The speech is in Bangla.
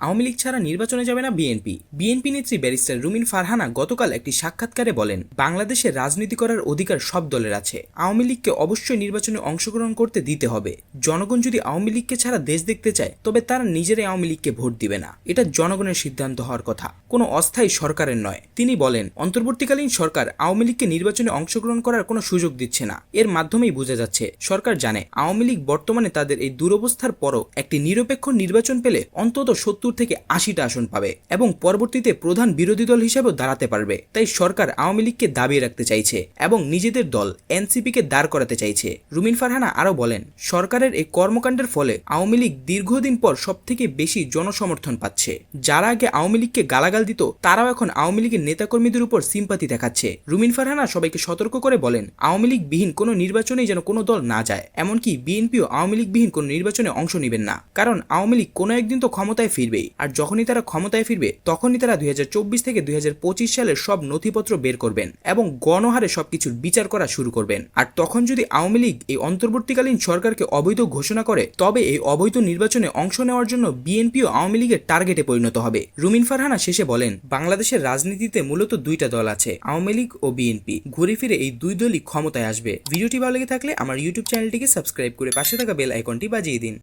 আওয়ামী লীগ ছাড়া নির্বাচনে যাবে না বিএনপি। বিএনপি নেত্রী ব্যারিস্টার রুমিন ফারহানা গতকাল একটি সাক্ষাৎকারে বলেন বাংলাদেশে রাজনীতি করার অধিকার সব দলের আছে। আওয়ামী লীগকে অবশ্যই নির্বাচনে অংশগ্রহণ করতে দিতে হবে। জনগণ যদি আওয়ামী লীগকে ছাড়া দেশ দেখতে চায়, তবে তারা নিজেরাই আওয়ামী লীগকে ভোট দিবে না। এটা জনগণের সিদ্ধান্ত হওয়ার কথা। কোনো অস্থায়ী সরকারের নয়। তিনি বলেন, অন্তর্বর্তীকালীন সরকার আওয়ামী লীগকে নির্বাচনে অংশগ্রহণ করার কোনো সুযোগ দিচ্ছে না। এর মাধ্যমেই বোঝা যাচ্ছে, সরকার জানে, আওয়ামী লীগ বর্তমানে তাদের এই দুরবস্থার পরও একটি নিরপেক্ষ নির্বাচন পেলে অন্তত সত্তর থেকে আশিটা আসন পাবে এবং পরবর্তীতে প্রধান বিরোধী দল হিসেবেও দাঁড়াতে পারবে। তাই সরকার আওয়ামী লীগকে দাবিয়ে রাখতে চাইছে এবং নিজেদের দল এনসিপিকে দাঁড় করাতে চাইছে। রুমিন ফারহানা আরও বলেন, সরকারের এই কর্মকাণ্ডের ফলে আওয়ামী লীগ দীর্ঘদিন পর সবথেকে বেশি জনসমর্থন পাচ্ছে। যারা আগে আওয়ামী লীগকে গালাগাল দিত, তারাও এখন আওয়ামী লীগের নেতাকর্মীদের উপর সিম্পাতি দেখাচ্ছে। রুমিন ফারহানা সবাইকে সতর্ক করে বলেন, আওয়ামী লীগ বিহীন কোনো নির্বাচনেই যেন কোনো দল না যায়। এমনকি বিএনপিও আওয়ামী লীগ বিহীন কোনো নির্বাচনে অংশ নেবেন না। কারণ আওয়ামী লীগ কোনো একদিন তো ক্ষমতায় ফিরবেই আর যখনই তারা ক্ষমতায় ফিরবে, তখনই তারা দুই হাজার চব্বিশ থেকে দুই হাজার পঁচিশ সালের সব নথিপত্র বের করবেন এবং গণহারে সবকিছুর বিচার করা শুরু করবেন। আর তখন যদি আওয়ামী লীগ এই অন্তর্বর্তীকালীন সরকারকে অবৈধ ঘোষণা করে, তবে এই অবৈধ নির্বাচনে অংশ নেওয়ার জন্য বিএনপি ও আওয়ামী লীগের টার্গেটে পরিণত হবে। রুমিন ফারহানা শেষে বলেন, বাংলাদেশের রাজনীতিতে মূলত দুইটা দল আছে, আওয়ামী লীগ ও বিএনপি। ঘুরে ফিরে এই দুই দলই ক্ষমতায় আসবে। ভিডিওটি ভালো লেগে থাকলে আমার ইউটিউব চ্যানেলটিকে সাবস্ক্রাইব করে পাশে থাকা বেল আইকনটি বাজিয়ে দিন।